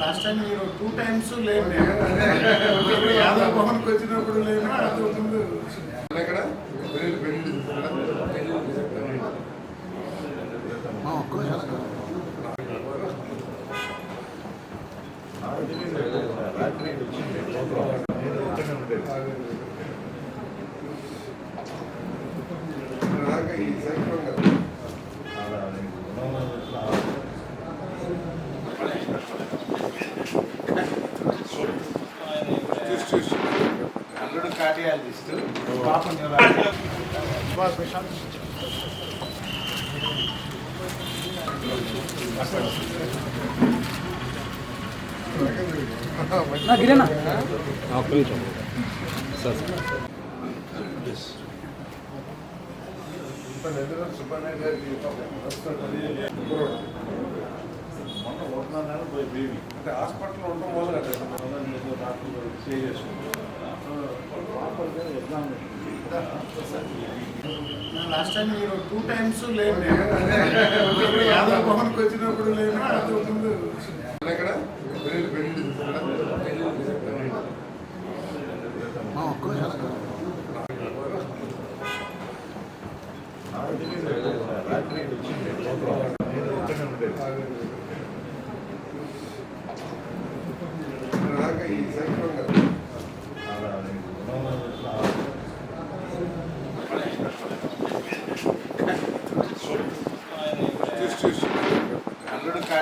Last time మీరు two times లేదు యాదవ్ భవన్కి వచ్చినప్పుడు లేదు అంతకుముందు ఈ సైక్లోన్ అల్లుడు కార్డియాలజిస్ట్ పాప న్యూరాలజిస్ట్ గిరేనా? ఒక్క నిమిషం సార్ సుబ్బారాయణ గారికి అంటే హాస్పిటల్లో ఉండడం మొదలు లాస్ట్ టైం మీరు టూ టైమ్స్ లేట్ యాదవ్ భవన్కి వచ్చినప్పుడు ఎక్కడ? పెళ్ళి పెళ్ళి ఈ సైక్లోన్ కదా చూసి చూసి అల్లుడు